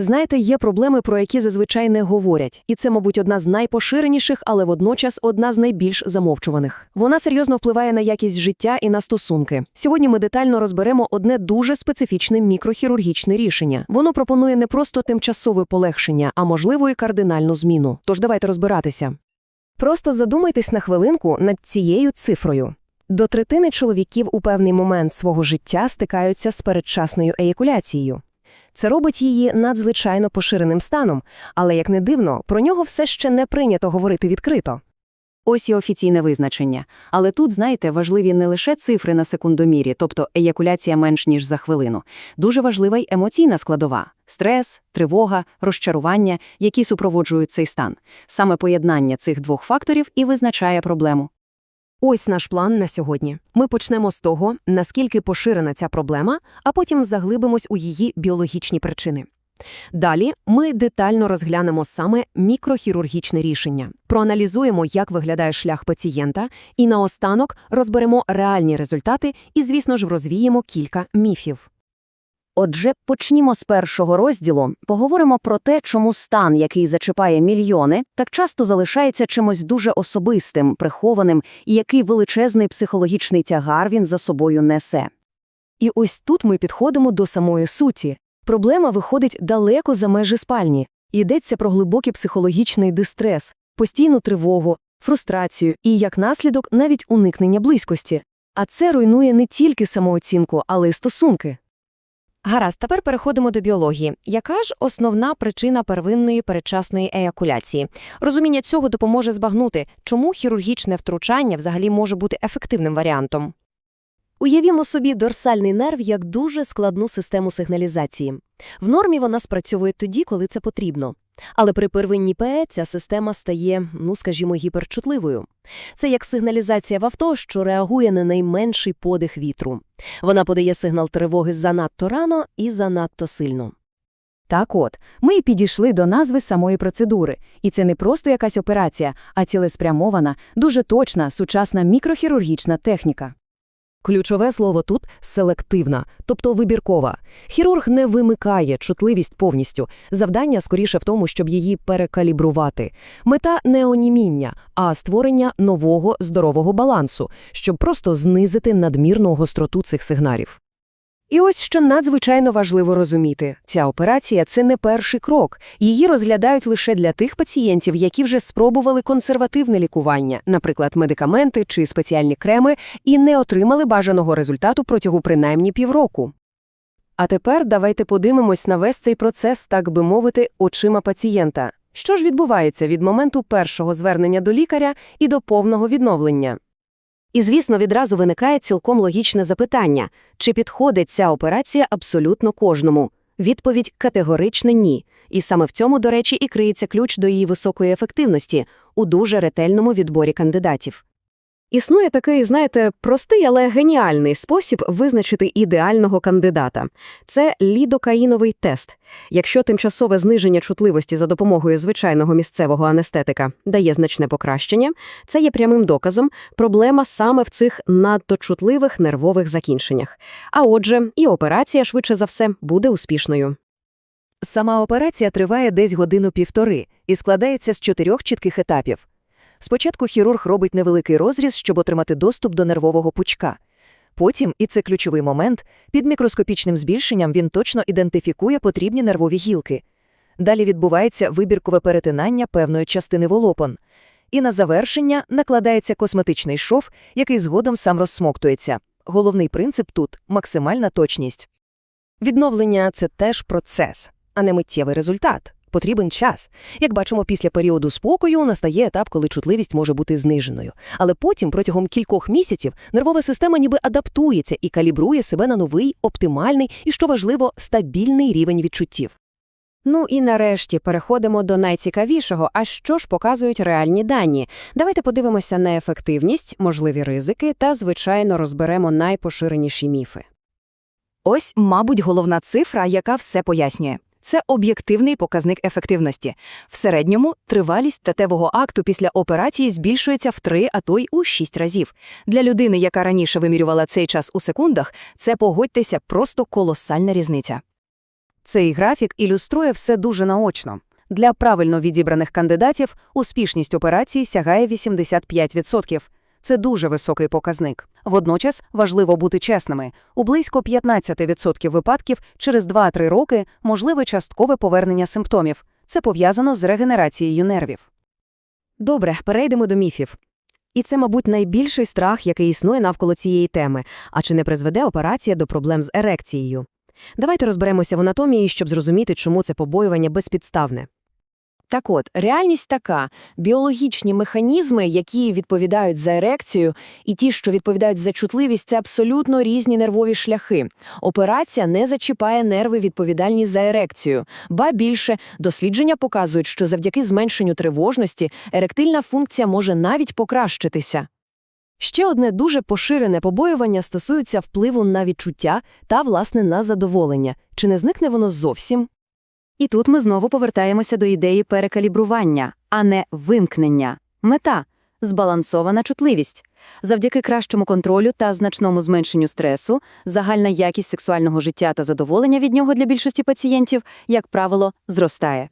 Знаєте, є проблеми, про які зазвичай не говорять, і це, мабуть, одна з найпоширеніших, але водночас одна з найбільш замовчуваних. Вона серйозно впливає на якість життя і на стосунки. Сьогодні ми детально розберемо одне дуже специфічне мікрохірургічне рішення. Воно пропонує не просто тимчасове полегшення, а можливо і кардинальну зміну. Тож давайте розбиратися. Просто задумайтесь на хвилинку над цією цифрою. До третини чоловіків у певний момент свого життя стикаються з передчасною еякуляцією. Це робить її надзвичайно поширеним станом, але, як не дивно, про нього все ще не прийнято говорити відкрито. Ось і офіційне визначення. Але тут, знаєте, важливі не лише цифри на секундомірі, тобто еякуляція менш ніж за хвилину. Дуже важлива й емоційна складова – стрес, тривога, розчарування, які супроводжують цей стан. Саме поєднання цих двох факторів і визначає проблему. Ось наш план на сьогодні. Ми почнемо з того, наскільки поширена ця проблема, а потім заглибимось у її біологічні причини. Далі ми детально розглянемо саме мікрохірургічне рішення, проаналізуємо, як виглядає шлях пацієнта, і наостанок розберемо реальні результати і, звісно ж, розвіємо кілька міфів. Отже, почнімо з першого розділу. Поговоримо про те, чому стан, який зачіпає мільйони, так часто залишається чимось дуже особистим, прихованим, і який величезний психологічний тягар він за собою несе. І ось тут ми підходимо до самої суті. Проблема виходить далеко за межі спальні. Йдеться про глибокий психологічний дистрес, постійну тривогу, фрустрацію і, як наслідок, навіть уникнення близькості. А це руйнує не тільки самооцінку, але й стосунки. Гаразд, тепер переходимо до біології. Яка ж основна причина первинної передчасної еякуляції? Розуміння цього допоможе збагнути, чому хірургічне втручання взагалі може бути ефективним варіантом. Уявімо собі дорсальний нерв як дуже складну систему сигналізації. В нормі вона спрацьовує тоді, коли це потрібно. Але при первинній ПЕ ця система стає, ну скажімо, гіперчутливою. Це як сигналізація в авто, що реагує на найменший подих вітру. Вона подає сигнал тривоги занадто рано і занадто сильно. Так от, ми й підійшли до назви самої процедури. І це не просто якась операція, а цілеспрямована, дуже точна, сучасна мікрохірургічна техніка. Ключове слово тут селективна, тобто вибіркова. Хірург не вимикає чутливість повністю. Завдання скоріше в тому, щоб її перекалібрувати. Мета не оніміння, а створення нового здорового балансу, щоб просто знизити надмірну гостроту цих сигналів. І ось що надзвичайно важливо розуміти. Ця операція – це не перший крок. Її розглядають лише для тих пацієнтів, які вже спробували консервативне лікування, наприклад, медикаменти чи спеціальні креми, і не отримали бажаного результату протягом принаймні півроку. А тепер давайте подивимось на весь цей процес, так би мовити, очима пацієнта. Що ж відбувається від моменту першого звернення до лікаря і до повного відновлення? І, звісно, відразу виникає цілком логічне запитання, чи підходить ця операція абсолютно кожному? Відповідь категорична ні. І саме в цьому, до речі, і криється ключ до її високої ефективності у дуже ретельному відборі кандидатів. Існує такий, знаєте, простий, але геніальний спосіб визначити ідеального кандидата. Це лідокаїновий тест. Якщо тимчасове зниження чутливості за допомогою звичайного місцевого анестетика дає значне покращення, це є прямим доказом проблема саме в цих надто чутливих нервових закінченнях. А отже, і операція, швидше за все, буде успішною. Сама операція триває десь годину-півтори і складається з чотирьох чітких етапів. Спочатку хірург робить невеликий розріз, щоб отримати доступ до нервового пучка. Потім, і це ключовий момент, під мікроскопічним збільшенням він точно ідентифікує потрібні нервові гілки. Далі відбувається вибіркове перетинання певної частини волокон. І на завершення накладається косметичний шов, який згодом сам розсмоктується. Головний принцип тут максимальна точність. Відновлення це теж процес, а не миттєвий результат. Потрібен час. Як бачимо, після періоду спокою настає етап, коли чутливість може бути зниженою. Але потім, протягом кількох місяців, нервова система ніби адаптується і калібрує себе на новий, оптимальний і, що важливо, стабільний рівень відчуттів. Ну і нарешті переходимо до найцікавішого, а що ж показують реальні дані. Давайте подивимося на ефективність, можливі ризики та, звичайно, розберемо найпоширеніші міфи. Ось, мабуть, головна цифра, яка все пояснює. Це об'єктивний показник ефективності. В середньому тривалість татевого акту після операції збільшується в 3, а то й у 6 разів. Для людини, яка раніше вимірювала цей час у секундах, це, погодьтеся, просто колосальна різниця. Цей графік ілюструє все дуже наочно. Для правильно відібраних кандидатів успішність операції сягає 85%. Це дуже високий показник. Водночас важливо бути чесними. У близько 15% випадків через 2-3 роки можливе часткове повернення симптомів. Це пов'язано з регенерацією нервів. Добре, перейдемо до міфів. І це, мабуть, найбільший страх, який існує навколо цієї теми. А чи не призведе операція до проблем з ерекцією? Давайте розберемося в анатомії, щоб зрозуміти, чому це побоювання безпідставне. Так от, реальність така: біологічні механізми, які відповідають за ерекцію, і ті, що відповідають за чутливість, це абсолютно різні нервові шляхи. Операція не зачіпає нерви, відповідальні за ерекцію. Ба більше, дослідження показують, що завдяки зменшенню тривожності еректильна функція може навіть покращитися. Ще одне дуже поширене побоювання стосується впливу на відчуття та, власне, на задоволення. Чи не зникне воно зовсім? І тут ми знову повертаємося до ідеї перекалібрування, а не вимкнення. Мета – збалансована чутливість. Завдяки кращому контролю та значному зменшенню стресу, загальна якість сексуального життя та задоволення від нього для більшості пацієнтів, як правило, зростає.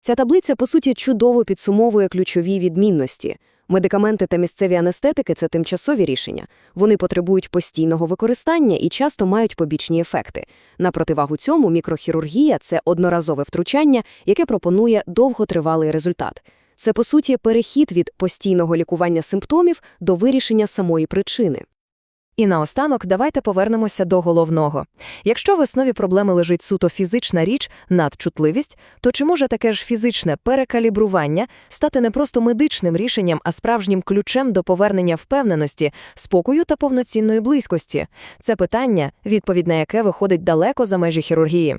Ця таблиця, по суті, чудово підсумовує ключові відмінності. Медикаменти та місцеві анестетики – це тимчасові рішення. Вони потребують постійного використання і часто мають побічні ефекти. На противагу цьому мікрохірургія – це одноразове втручання, яке пропонує довготривалий результат. Це, по суті, перехід від постійного лікування симптомів до вирішення самої причини. І наостанок давайте повернемося до головного. Якщо в основі проблеми лежить суто фізична річ, надчутливість, то чи може таке ж фізичне перекалібрування стати не просто медичним рішенням, а справжнім ключем до повернення впевненості, спокою та повноцінної близькості? Це питання, відповідь на яке виходить далеко за межі хірургії.